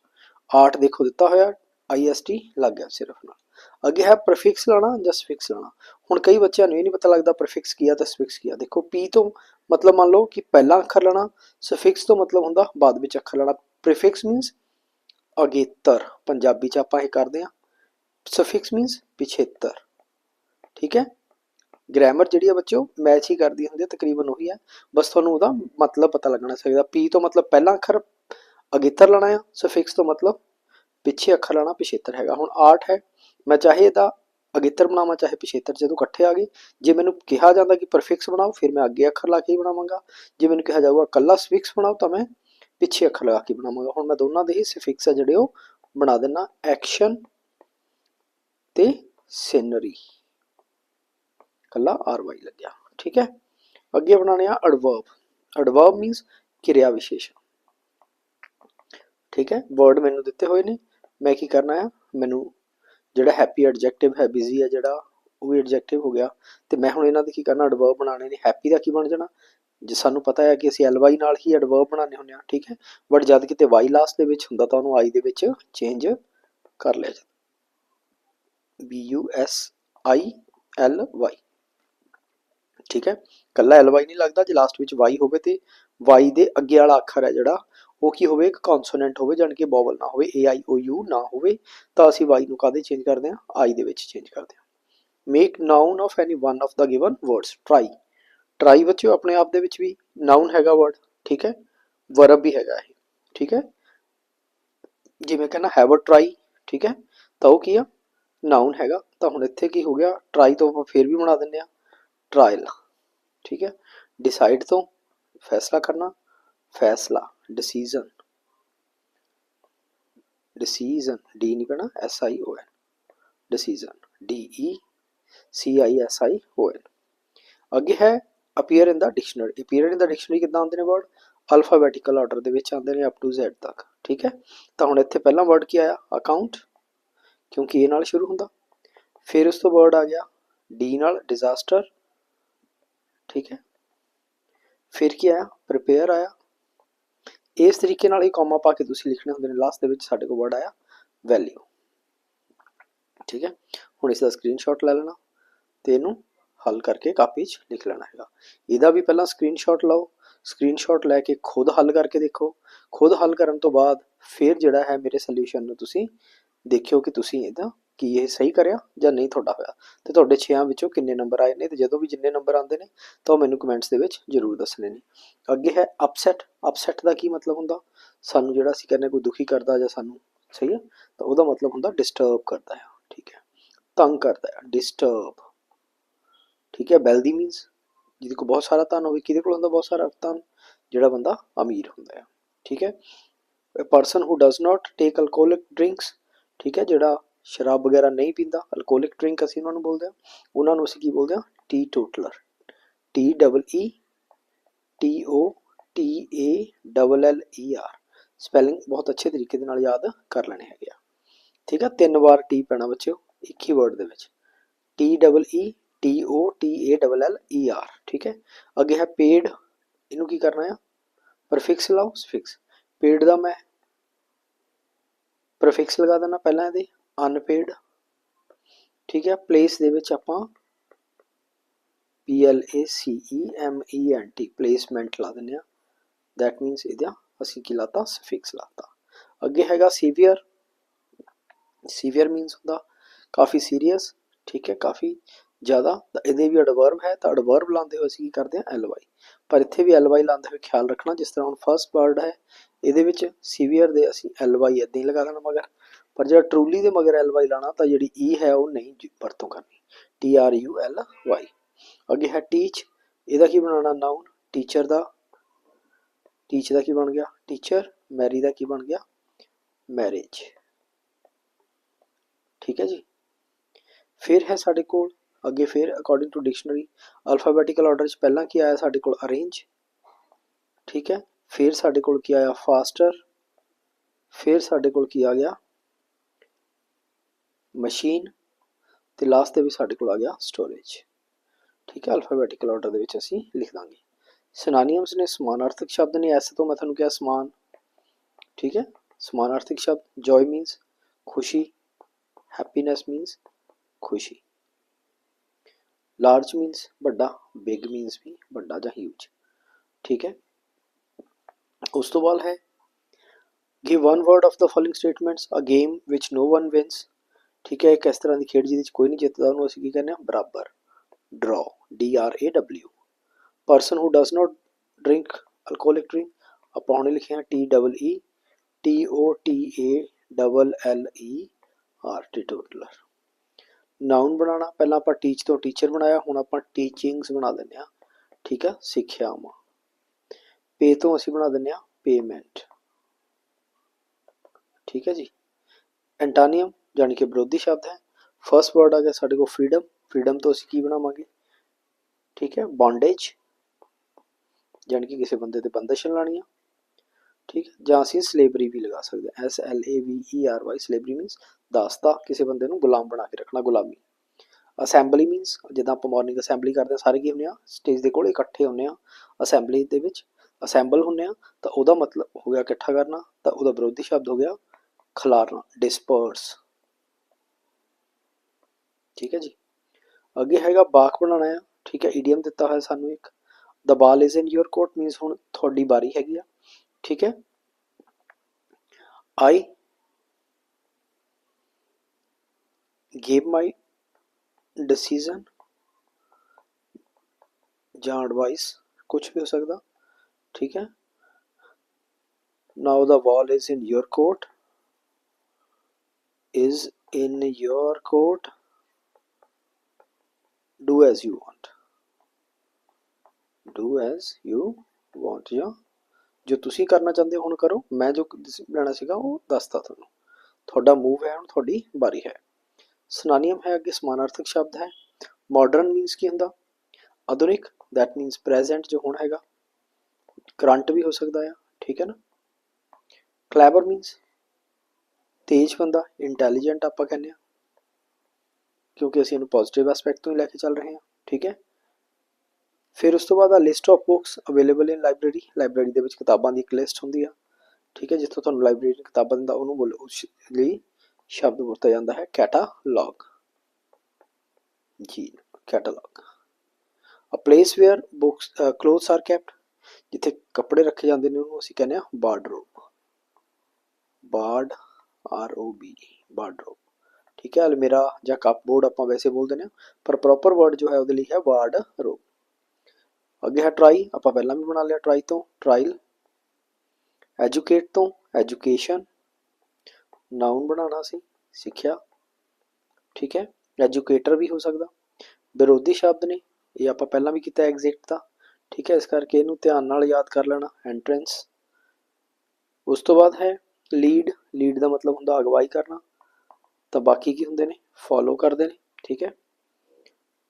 S1: ਆਰਟ ਦੇਖੋ ਦਿੱਤਾ ਹੋਇਆ ਆਈਐਸਟੀ ਲੱਗ ਗਿਆ ਸਿਰਫ ਨਾਲ ਅੱਗੇ ਹੈ ਪ੍ਰੀਫਿਕਸ ਲਾਣਾ ਜਾਂ ਸਫਿਕਸ ਲਾਣਾ ਹੁਣ ਕਈ ਬੱਚਿਆਂ ਨੂੰ ਇਹ ਨਹੀਂ ਪਤਾ ਲੱਗਦਾ ਪ੍ਰੀਫਿਕਸ ਕੀ ਆ ਤੇ ਸਫਿਕਸ ਕੀ ਆ ਦੇਖੋ ਪੀ ਤੋਂ ਮਤਲਬ ਮੰਨ ਲਓ ਕਿ ਪਹਿਲਾ ਅੱਖਰ ਲੈਣਾ ਸਫਿਕਸ ਤੋਂ ਮਤਲਬ ਹੁੰਦਾ ਬਾਅਦ ਵਿੱਚ ਅੱਖਰ ਲੈਣਾ ਪ੍ਰੀਫਿਕਸ ਮੀਨਸ ਅਗੇਤਰ ਪੰਜਾਬੀ ਚ ਆਪਾਂ ਇਹ ਕਰਦੇ ਆ ਸਫਿਕਸ ਮੀਨਸ ਪਿਛੇਤਰ, ਠੀਕ ਹੈ? ਗ੍ਰਾਮਰ ਜਿਹੜੀ ਆ ਬੱਚਿਓ ਮੈਚ ਹੀ ਕਰਦੀ ਹੁੰਦੀ ਹੈ ਤਕਰੀਬਨ ਉਹੀ ਹੈ ਬਸ ਤੁਹਾਨੂੰ ਉਹਦਾ ਮਤਲਬ ਪਤਾ ਲੱਗਣਾ ਚਾਹੀਦਾ। ਪੀ ਤੋਂ ਮਤਲਬ ਪਹਿਲਾ ਅੱਖਰ ਅਗੇਤਰ ਲੈਣਾ ਆ ਸਫਿਕਸ ਤੋਂ ਮਤਲਬ ਪਿੱਛੇ ਅੱਖਰ ਲੈਣਾ ਪਿਛੇਤਰ ਹੈਗਾ। ਹੁਣ ਆਰਟ ਹੈ, ਮੈਂ ਚਾਹੇ ਇਹਦਾ ਅਗੇਤਰ ਬਣਾਵਾਂ, ਚਾਹੇ ਪਿਛੇਤਰ, ਜਦੋਂ ਇਕੱਠੇ ਆ ਗਏ, ਜੇ ਮੈਨੂੰ ਕਿਹਾ ਜਾਂਦਾ ਕਿ ਪਰਫਿਕਸ ਬਣਾਓ, ਫਿਰ ਮੈਂ ਅੱਗੇ ਅੱਖਰ ਲਾ ਕੇ ਹੀ ਬਣਾਵਾਂਗਾ। ਜੇ ਮੈਨੂੰ ਕਿਹਾ ਜਾਊਗਾ ਕੱਲਾ ਸਫਿਕਸ ਬਣਾਓ, ਤਾਂ ਮੈਂ ਪਿੱਛੇ ਅੱਖਰ ਲਗਾ ਕੇ ਬਣਾਵਾਂਗਾ। ਹੁਣ ਮੈਂ ਦੋਨਾਂ ਦੇ ਹੀ ਸਫਿਕਸ ਆ ਜਿਹੜੇ ਉਹ ਬਣਾ ਦਿੰਨਾ। ਐਕਸ਼ਨ ਤੇ ਸਿਨਰੀ। ਕੱਲਾ ਆਰ ਵਾਈ ਲੱਗਿਆ। ਠੀਕ ਹੈ? ਅੱਗੇ ਬਣਾਣੇ ਆ ਐਡਵਰਬ ਐਡਵਰਬ ਮੀਨਸ ਕਿਰਿਆ ਵਿਸ਼ੇਸ਼ਣ। ਠੀਕ ਹੈ? ਵਰਡ ਮੈਨੂੰ ਦਿੱਤੇ ਹੋਏ ਨੇ। ਮੈਂ ਕੀ ਕਰਨਾ ਆ? ਮੈਨੂੰ ਜਿਹੜਾ ਹੈਪੀ ਐਡਜੈਕਟਿਵ ਹੈ ਬਿਜ਼ੀ ਹੈ ਜਿਹੜਾ, ਉਹ ਵੀ ਐਡਜੈਕਟਿਵ ਹੋ ਗਿਆ। ਤੇ ਮੈਂ ਹੁਣ ਇਹਨਾਂ ਦੇ ਕੀ ਕਰਨਾ? ਐਡਵਰਬ ਬਣਾਣੇ ਨੇ। ਹੈਪੀ ਦਾ ਕੀ ਬਣ ਜਾਣਾ? ਜੇ ਸਾਨੂੰ ਪਤਾ ਹੈ ਕਿ ਅਸੀਂ ਐਲਵਾਈ ਨਾਲ ਹੀ ਐਡਵਰਬ ਬਣਾਉਂਦੇ ਹੁੰਦੇ ਹਾਂ, ਠੀਕ ਹੈ? ਬਟ ਜਦ ਕਿਤੇ ਵਾਈ ਲਾਸਟ ਦੇ ਵਿੱਚ ਹੁੰਦਾ ਤਾਂ ਉਹਨੂੰ ਆਈ ਦੇ ਵਿੱਚ ਚੇਂਜ ਕਰ ਲਿਆ ਜਾਂਦਾ। B U S I L Y ਠੀਕ ਹੈ? ਕੱਲਾ ਐਲ ਵਾਈ ਨਹੀਂ ਲੱਗਦਾ, ਜੇ ਲਾਸਟ ਵਿੱਚ ਵਾਈ ਹੋਵੇ ਤੇ ਵਾਈ ਦੇ ਅੱਗੇ ਵਾਲਾ ਅੱਖਰ ਹੈ ਜਿਹੜਾ, ਉਹ ਕੀ ਹੋਵੇ? ਇੱਕ ਕੌਨਸੋਨੈਂਟ ਹੋਵੇ, ਜਾਣੀ ਕਿ ਵੋਵਲ ਨਾ ਹੋਵੇ ਏ ਆਈ ਓ ਯੂ ਨਾ ਹੋਵੇ, ਤਾਂ ਅਸੀਂ ਵਾਈ ਨੂੰ ਕਾਦੇ ਚੇਂਜ ਕਰਦੇ ਹਾਂ? ਆਈ ਦੇ ਵਿੱਚ ਚੇਂਜ ਕਰਦੇ ਹਾਂ। Make noun of any one of the given words try try ਬੱਚਿਓ, ਆਪਣੇ ਆਪ ਦੇ ਵਿੱਚ ਵੀ ਨਾਉਨ ਹੈਗਾ ਵਰਡ ਠੀਕ ਹੈ? ਵਰਬ ਵੀ ਹੈਗਾ ਇਹ, ਠੀਕ ਹੈ? ਜਿਵੇਂ ਕਹਿੰਦਾ ਹੈਵ ਅ ਟਰਾਈ ਠੀਕ ਹੈ? ਤਾਂ ਉਹ ਕੀ ਆ? ਨਾਉਨ ਹੈਗਾ, ਤਾਂ ਹੁਣ ਇੱਥੇ ਕੀ ਹੋ ਗਿਆ? ਟਰਾਈ ਤੋਂ ਆਪਾਂ ਫੇਰ ਵੀ ਬਣਾ ਦਿੰਦੇ ਆ ਟਰਾਇਲ ਠੀਕ ਹੈ? ਡਿਸਾਈਡ ਤੋਂ ਫੈਸਲਾ ਕਰਨਾ, ਫੈਸਲਾ ਡਿਸੀਜਨ ਡਿਸੀਜਨ ਡੀ ਨਹੀਂ ਕਹਿਣਾ S I O N decision D E C I S I O N ਅੱਗੇ ਹੈ appear in the dictionary appear in the dictionary ਕਿੱਦਾਂ ਆਉਂਦੇ ਨੇ ਵਰਡ ਅਲਫਾਬੈਟੀਕਲ ਆਰਡਰ ਦੇ ਵਿੱਚ ਆਉਂਦੇ ਨੇ ਅਪ ਟੂ Z ਤੱਕ, ਠੀਕ ਹੈ? ਤਾਂ ਹੁਣ ਇੱਥੇ ਪਹਿਲਾ ਵਰਡ ਕੀ ਆਇਆ? ਅਕਾਊਂਟ ਕਿਉਂਕਿ ਇਹ ਨਾਲ ਸ਼ੁਰੂ ਹੁੰਦਾ। ਫਿਰ ਉਸ ਤੋਂ ਵਰਡ ਆ ਗਿਆ ਡੀ ਨਾਲ ਡਿਜ਼ਾਸਟਰ ਠੀਕ ਹੈ। ਫਿਰ ਕੀ ਆਇਆ? ਪ੍ਰਿਪੇਅਰ ਆਇਆ। ਇਸ ਤਰੀਕੇ ਨਾਲ ਹੀ ਕਾਮਾ ਪਾ ਕੇ ਤੁਸੀਂ ਲਿਖਣੇ ਹੁੰਦੇ ਨੇ। ਲਾਸਟ ਦੇ ਵਿੱਚ ਸਾਡੇ ਕੋਲ ਵਰਡ ਆਇਆ ਵੈਲਿਊ ਠੀਕ ਹੈ। ਹੁਣ ਇਸ ਦਾ ਸਕਰੀਨਸ਼ਾਟ ਲੈ ਲੈਣਾ ਤੇ ਇਹਨੂੰ ਹੱਲ ਕਰਕੇ ਕਾਪੀ 'ਚ ਲਿਖ ਲੈਣਾ ਹੈਗਾ। ਇਹਦਾ ਵੀ ਪਹਿਲਾਂ ਸਕਰੀਨਸ਼ਾਟ ਲਓ। ਸਕਰੀਨਸ਼ਾਟ ਲੈ ਕੇ ਖੁਦ ਹੱਲ ਕਰਕੇ ਦੇਖੋ। ਖੁਦ ਹੱਲ ਕਰਨ ਤੋਂ ਬਾਅਦ ਫਿਰ ਜਿਹੜਾ ਹੈ ਮੇਰੇ ਸੋਲੂਸ਼ਨ ਨੂੰ ਤੁਸੀਂ ਦੇਖਿਓ ਕਿ ਤੁਸੀਂ ਇਹਦਾ ਕੀ ਇਹ ਸਹੀ ਕਰਿਆ ਜਾਂ ਨਹੀਂ ਤੁਹਾਡਾ ਹੋਇਆ। ਤੇ ਤੁਹਾਡੇ 6ਾਂ ਵਿੱਚੋਂ ਕਿੰਨੇ ਨੰਬਰ ਆਏ ਨੇ ਤੇ ਜਦੋਂ ਵੀ ਜਿੰਨੇ ਨੰਬਰ ਆਉਂਦੇ ਨੇ, ਤਾਂ ਉਹ ਮੈਨੂੰ ਕਮੈਂਟਸ ਦੇ ਵਿੱਚ ਜ਼ਰੂਰ ਦੱਸਣੇ ਨੇ। ਅੱਗੇ ਹੈ ਅਪਸੈਟ ਅਪਸੈਟ ਦਾ ਕੀ ਮਤਲਬ ਹੁੰਦਾ? ਸਾਨੂੰ ਜਿਹੜਾ ਅਸੀਂ ਕਹਿੰਦੇ ਕੋਈ ਦੁਖੀ ਕਰਦਾ ਜਾਂ ਸਾਨੂੰ ਸਹੀ ਹੈ ਤਾਂ ਉਹਦਾ ਮਤਲਬ ਹੁੰਦਾ ਡਿਸਟਰਬ ਕਰਦਾ ਹੈ ਠੀਕ ਹੈ। ਤੰਗ ਕਰਦਾ ਹੈ ਡਿਸਟਰਬ ਠੀਕ ਹੈ ਬੈਲਦੀ ਮੀਨਸ ਜਿਹਦੇ ਕੋਲ ਬਹੁਤ ਸਾਰਾ ਧਨ ਹੋਵੇ, ਕਿਹਦੇ ਕੋਲ ਹੁੰਦਾ ਬਹੁਤ ਸਾਰਾ ਧਨ? ਜਿਹੜਾ ਬੰਦਾ ਅਮੀਰ ਹੁੰਦਾ ਹੈ ਠੀਕ ਹੈ। Person who does not take alcoholic drinks ਠੀਕ ਹੈ, ਜਿਹੜਾ ਸ਼ਰਾਬ ਵਗੈਰਾ ਨਹੀਂ ਪੀਂਦਾ ਅਲਕੋਹਲਿਕ ਡਰਿੰਕ ਅਸੀਂ ਉਹਨਾਂ ਨੂੰ ਬੋਲਦੇ ਹਾਂ, ਉਹਨਾਂ ਨੂੰ ਅਸੀਂ ਕੀ ਬੋਲਦੇ ਹਾਂ? Teetotaller T double E T O T A double L E R spelling ਬਹੁਤ ਅੱਛੇ ਤਰੀਕੇ ਦੇ ਨਾਲ ਯਾਦ ਕਰ ਲੈਣੇ ਹੈਗੇ ਆ। ਠੀਕ ਹੈ ਤਿੰਨ ਵਾਰ ਟੀ ਪੈਣਾ ਬੱਚਿਓ, ਇੱਕ ਹੀ ਵਰਡ ਦੇ ਵਿੱਚ। T double E T O T A double L E R ਠੀਕ ਹੈ, ਅੱਗੇ ਹੈ ਪੇਡ, ਇਹਨੂੰ ਕੀ ਕਰਨਾ ਆ? ਪਰਫਿਕਸ ਲਾਓ, ਸਫਿਕਸ। ਪੇਡ ਦਾ ਮੈਂ ਪ੍ਰੈਫਿਕਸ ਲਗਾ ਦੇਣਾ ਪਹਿਲਾਂ ਇਹਦੇ ਅਨਪੇਡ ਠੀਕ ਹੈ ਪਲੇਸ ਦੇ ਵਿੱਚ ਆਪਾਂ P L A C E M E N T placement ਲਾ ਦਿੰਦੇ ਆ that means ਇਹਦਾ ਅਸੀਂ ਕੀ ਲਾਤਾ? ਸਫਿਕਸ ਲਾਤਾ। ਅੱਗੇ ਹੈਗਾ ਸੀਵੀਅਰ ਸੀਵੀਅਰ ਮੀਨਸ ਹੁੰਦਾ, ਕਾਫੀ ਸੀਰੀਅਸ ਠੀਕ ਹੈ, ਕਾਫੀ ਜ਼ਿਆਦਾ, ਤਾਂ ਇਹਦੇ ਵੀ ਐਡਵਰਬ ਹੈ, ਤਾਂ ਐਡਵਰਬ ਲਾਉਂਦੇ ਹੋਏ ਅਸੀਂ ਕੀ ਕਰਦੇ ਹਾਂ? ਐਲਵਾਈ ਪਰ ਇੱਥੇ ਵੀ ਐਲਵਾਈ ਲਾਉਂਦੇ ਹੋਏ ਖਿਆਲ ਰੱਖਣਾ, ਜਿਸ ਤਰ੍ਹਾਂ ਹੁਣ ਫਰਸਟ ਵਰਡ ਹੈ ਇਹਦੇ ਵਿੱਚ ਸੀਵੀਅਰ ਦੇ ਅਸੀਂ ਐਲਵਾਈ ਇਦਾਂ ਹੀ ਲਗਾ ਦੇਣਾ ਮਗਰ। ਪਰ ਜਿਹੜਾ ਟਰੂਲੀ ਦੇ ਮਗਰ ਐਲਵਾਈ ਲਾਣਾ, ਤਾਂ ਜਿਹੜੀ ਈ ਹੈ ਉਹ ਨਹੀਂ ਵਰਤੋਂ ਕਰਨੀ। T R U L Y ਅੱਗੇ ਹੈ ਟੀਚ ਇਹਦਾ ਕੀ ਬਣਾਉਣਾ ਨਾਉਨ ਟੀਚਰ ਦਾ। ਟੀਚ ਦਾ ਕੀ ਬਣ ਗਿਆ? ਟੀਚਰ ਮੈਰੀ ਦਾ ਕੀ ਬਣ ਗਿਆ? ਮੈਰਿਜ ਠੀਕ ਹੈ ਜੀ? ਫਿਰ ਹੈ ਸਾਡੇ ਕੋਲ, ਅੱਗੇ ਫਿਰ according to dictionary alphabetical order ਚ ਪਹਿਲਾਂ ਕੀ ਆਇਆ ਸਾਡੇ ਕੋਲ? ਅਰੇਂਜ ਠੀਕ ਹੈ? ਫਿਰ ਸਾਡੇ ਕੋਲ ਕੀ ਆਇਆ? ਫਾਸਟਰ ਫਿਰ ਸਾਡੇ ਕੋਲ ਕੀ ਆ ਗਿਆ? ਮਸ਼ੀਨ ਤੇ ਲਾਸਟ ਤੇ ਵੀ ਸਾਡੇ ਕੋਲ ਆ ਗਿਆ ਸਟੋਰੇਜ ਠੀਕ ਹੈ ਅਲਫਾਬੈਟਿਕਲ ਆਰਡਰ ਦੇ ਵਿੱਚ ਅਸੀਂ ਲਿਖ ਦਾਂਗੇ। ਸਿਨੋਨੀਮਸ ਨੇ ਸਮਾਨਾਰਥਕ ਸ਼ਬਦ ਨੇ ਐਸੇ ਤੋਂ ਮੈਂ ਤੁਹਾਨੂੰ ਕਿਹਾ ਸਮਾਨ। ਠੀਕ ਹੈ, ਸਮਾਨਾਰਥਕ ਸ਼ਬਦ ਜੋਏ ਮੀਨਸ ਖੁਸ਼ੀ ਹੈਪੀਨੈਸ ਮੀਨਸ ਖੁਸ਼ੀ। ਲਾਰਜ ਮੀਨਸ ਵੱਡਾ ਬਿਗ ਮੀਨਸ ਵੀ ਵੱਡਾ ਜਾਂ ਹਿਊਜ ਠੀਕ ਹੈ ਉਸ ਤੋਂ ਬਾਅਦ ਹੈ give one word of the following statements a game which no one wins ਠੀਕ ਹੈ ਇੱਕ ਇਸ ਤਰ੍ਹਾਂ ਦੀ ਖੇਡ ਜਿਹਦੇ ਵਿੱਚ ਕੋਈ ਨਹੀਂ ਜਿੱਤਦਾ ਉਹਨੂੰ ਅਸੀਂ ਕੀ ਕਹਿੰਦੇ ਹਾਂ ਬਰਾਬਰ draw D R A W person who does not drink alcoholic drink ਆਪਾਂ ਉਹਨੇ ਲਿਖਿਆ T double E T O T A double L E R teetotaller noun ਬਣਾਉਣਾ ਪਹਿਲਾਂ ਆਪਾਂ ਟੀਚ ਤੋਂ ਟੀਚਰ ਬਣਾਇਆ ਹੁਣ ਆਪਾਂ ਟੀਚਿੰਗਸ ਬਣਾ ਦਿੰਦੇ ਆ ਠੀਕ ਆ ਸਿੱਖਿਆਵਾਂ ਪੇ ਤੋਂ ਅਸੀਂ ਬਣਾ ਦਿੰਨੇ ਆ ਪੇਮੈਂਟ ਠੀਕ ਹੈ ਜੀ? ਐਂਟਾਨੀਅਮ ਜਾਨੀ ਕਿ ਵਿਰੋਧੀ ਸ਼ਬਦ ਹੈ। ਫਰਸਟ ਵਰਡ ਆ ਗਿਆ ਸਾਡੇ ਕੋਲ ਫਰੀडम ਫਰੀडम ਤੋਂ ਅਸੀਂ ਕੀ ਬਣਾਵਾਂਗੇ? ਠੀਕ ਹੈ ਬੌਂਡੇਜ ਜਾਨੀ ਕਿ ਕਿਸੇ ਬੰਦੇ ਤੇ ਬੰਦਸ਼ ਲਾਣੀ ਆ ਠੀਕ ਹੈ, ਜਾਂ ਅਸੀਂ ਸਲੇਵਰੀ ਵੀ ਲਗਾ ਸਕਦੇ ਹਾਂ। S L A V E R Y slavery means ਦਾਸਤਾ। ਕਿਸੇ ਬੰਦੇ ਨੂੰ ਗੁਲਾਮ ਬਣਾ ਕੇ ਰੱਖਣਾ, ਗੁਲਾਮੀ। ਅਸੈਂਬਲੀ ਮੀਨਸ ਜਿੱਦਾਂ ਆਪਾਂ ਮਾਰਨਿੰਗ ਅਸੈਂਬਲੀ ਕਰਦੇ ਸਾਰੇ ਕੀ ਹੁੰਦੇ ਆ? ਸਟੇਜ ਦੇ ਕੋਲ ਇਕੱਠੇ ਹੁੰਦੇ ਆ ਅਸੈਂਬਲੀ ਦੇ ਵਿੱਚ ਅਸੈਂਬਲ ਹੁੰਦੇ ਆ ਤਾਂ ਉਹਦਾ ਮਤਲਬ ਹੋ ਗਿਆ ਇਕੱਠਾ ਕਰਨਾ, ਤਾਂ ਉਹਦਾ ਵਿਰੋਧੀ ਸ਼ਬਦ ਹੋ ਗਿਆ ਖਿਲਾਰਨਾ ਡਿਸਪਰਸ ਠੀਕ ਹੈ ਜੀ? ਅੱਗੇ ਹੈਗਾ ਬਾਕ ਬਣਾਉਣਾ ਹੈ, ਠੀਕ ਹੈ ਈਡੀਅਮ ਦਿੱਤਾ ਹੋਇਆ ਸਾਨੂੰ ਇੱਕ। The ball is in your court means ਹੁਣ ਤੁਹਾਡੀ ਬਾਰੀ ਹੈਗੀ ਆ, ਠੀਕ ਹੈ? ਆਈ ਗੇਵ ਮਾਈ ਡਿਸੀਜ਼ਨ ਜਾਂ advice ਕੁਝ ਵੀ ਹੋ ਸਕਦਾ। ਠੀਕ ਹੈ। Now the ball is in your court, is in your court, do as you want, do as you want, ਜਾਂ ਜੋ ਤੁਸੀਂ ਕਰਨਾ ਚਾਹੁੰਦੇ ਹੋ ਹੁਣ ਕਰੋ, ਮੈਂ ਜੋ ਲੈਣਾ ਸੀਗਾ ਉਹ ਦੱਸਤਾ ਤੁਹਾਨੂੰ। ਤੁਹਾਡਾ ਮੂਵ ਹੈ ਹੁਣ, ਤੁਹਾਡੀ ਬਾਰੀ ਹੈ। ਸਿਨੋਨੀਮ ਹੈ ਅੱਗੇ, ਸਮਾਨਾਰਥਕ ਸ਼ਬਦ ਹੈ। ਮਾਡਰਨ ਮੀਨਸ ਕੀ ਹੁੰਦਾ? ਆਧੁਨਿਕ ਦੈਟ ਮੀਨਸ ਪ੍ਰੈਜੈਂਟ ਜੋ ਹੁਣ ਹੈਗਾ। ਕਰੰਟ ਵੀ ਹੋ ਸਕਦਾ ਆ, ਠੀਕ ਹੈ ਨਾ? ਕਲੈਬਰ ਮੀਨਸ ਤੇਜ ਬੰਦਾ ਇੰਟੈਲੀਜੈਂਟ ਆਪਾਂ ਕਹਿੰਦੇ ਆ, ਕਿਉਂਕਿ ਅਸੀਂ ਇਹਨੂੰ ਪੋਜ਼ਿਟਿਵ ਐਸਪੈਕਟ ਤੋਂ ਹੀ ਲੈ ਕੇ ਚੱਲ ਰਹੇ ਹਾਂ, ਠੀਕ ਹੈ? ਫਿਰ ਉਸ ਤੋਂ ਬਾਅਦ a list of books available in library library ਦੇ ਵਿੱਚ ਕਿਤਾਬਾਂ ਦੀ ਇੱਕ ਲਿਸਟ ਹੁੰਦੀ ਆ, ਠੀਕ ਹੈ? ਜਿੱਥੋਂ ਤੁਹਾਨੂੰ ਲਾਇਬ੍ਰੇਰੀ ਦੀ ਕਿਤਾਬਾਂ ਦਿੰਦਾ, ਉਹਨੂੰ ਬੋਲ, ਉਸ ਲਈ ਸ਼ਬਦ ਵਰਤਿਆ ਜਾਂਦਾ ਹੈ ਕੈਟਾਲੌਗ ਜੀ catalogue a place where books clothes are kept ਜਿੱਥੇ ਕੱਪੜੇ ਰੱਖੇ ਜਾਂਦੇ ਨੇ ਉਹਨੂੰ ਅਸੀਂ ਕਹਿੰਦੇ ਆ wardrobe ward R O B wardrobe ਠੀਕ ਹੈ ਅਲਮੀਰਾ ਜਾਂ ਕੱਪਬੋਰਡ ਆਪਾਂ ਵੈਸੇ ਬੋਲਦੇ ਨੇ, ਪਰ ਪ੍ਰੋਪਰ ਵਰਡ ਜੋ ਹੈ ਉਹਦੇ ਲਈ ਹੈ ਵਾਰਡਰੋਬ। ਅੱਗੇ ਹੈ ਟਰਾਈ ਆਪਾਂ ਪਹਿਲਾਂ ਵੀ ਬਣਾ ਲਿਆ ਟਰਾਈ ਤੋਂ ਟਰਾਇਲ ਐਜੂਕੇਟ ਤੋਂ ਐਜੂਕੇਸ਼ਨ ਨਾਉਨ ਬਣਾਉਣਾ ਸੀ, ਸਿੱਖਿਆ। ਠੀਕ ਹੈ ਐਜੂਕੇਟਰ ਵੀ ਹੋ ਸਕਦਾ। ਵਿਰੋਧੀ ਸ਼ਬਦ ਨੇ, ਇਹ ਆਪਾਂ ਪਹਿਲਾਂ ਵੀ ਕੀਤਾ ਐਗਜ਼ਿਟ ਦਾ ਠੀਕ ਹੈ, ਇਸ ਕਰਕੇ ਇਹਨੂੰ ਧਿਆਨ ਨਾਲ ਯਾਦ ਕਰ ਲੈਣਾ ਐਂਟਰੈਂਸ ਉਸ ਤੋਂ ਬਾਅਦ ਹੈ ਲੀਡ ਲੀਡ ਦਾ ਮਤਲਬ ਹੁੰਦਾ ਅਗਵਾਈ ਕਰਨਾ। ਤਾਂ ਬਾਕੀ ਕੀ ਹੁੰਦੇ ਨੇ? ਫੋਲੋ ਕਰਦੇ ਨੇ, ਠੀਕ ਹੈ।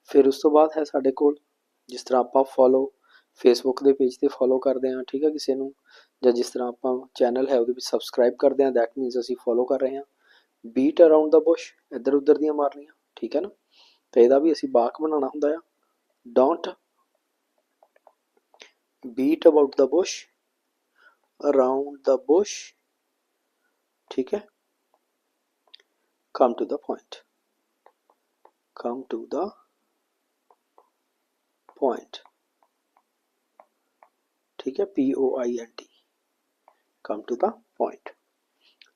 S1: ਫਿਰ ਉਸ ਤੋਂ ਬਾਅਦ ਹੈ ਸਾਡੇ ਕੋਲ, ਜਿਸ ਤਰ੍ਹਾਂ ਆਪਾਂ ਫੋਲੋ ਫੇਸਬੁੱਕ ਦੇ ਪੇਜ ਤੇ ਫੋਲੋ ਕਰਦੇ ਹਾਂ, ਠੀਕ ਹੈ, ਕਿਸੇ ਨੂੰ, ਜਾਂ ਜਿਸ ਤਰ੍ਹਾਂ ਆਪਾਂ ਚੈਨਲ ਹੈ ਉਹਦੇ ਵਿੱਚ ਸਬਸਕ੍ਰਾਈਬ ਕਰਦੇ ਹਾਂ ਦੈਟ ਮੀਨਸ ਅਸੀਂ ਫੋਲੋ ਕਰ ਰਹੇ ਹਾਂ। ਬੀਟ ਅਰਾਊਂਡ ਦਾ ਬੁਸ਼ ਇੱਧਰ ਉੱਧਰ ਦੀਆਂ ਮਾਰਨੀਆਂ ਠੀਕ ਹੈ ਨਾ। ਤੇ ਇਹਦਾ ਵੀ ਅਸੀਂ ਬਾਕ ਬਣਾਉਣਾ ਹੁੰਦਾ ਆ। Don't beat about the bush around the bush ठीक है come to the point come to the point ठीक है P O I N T come to the point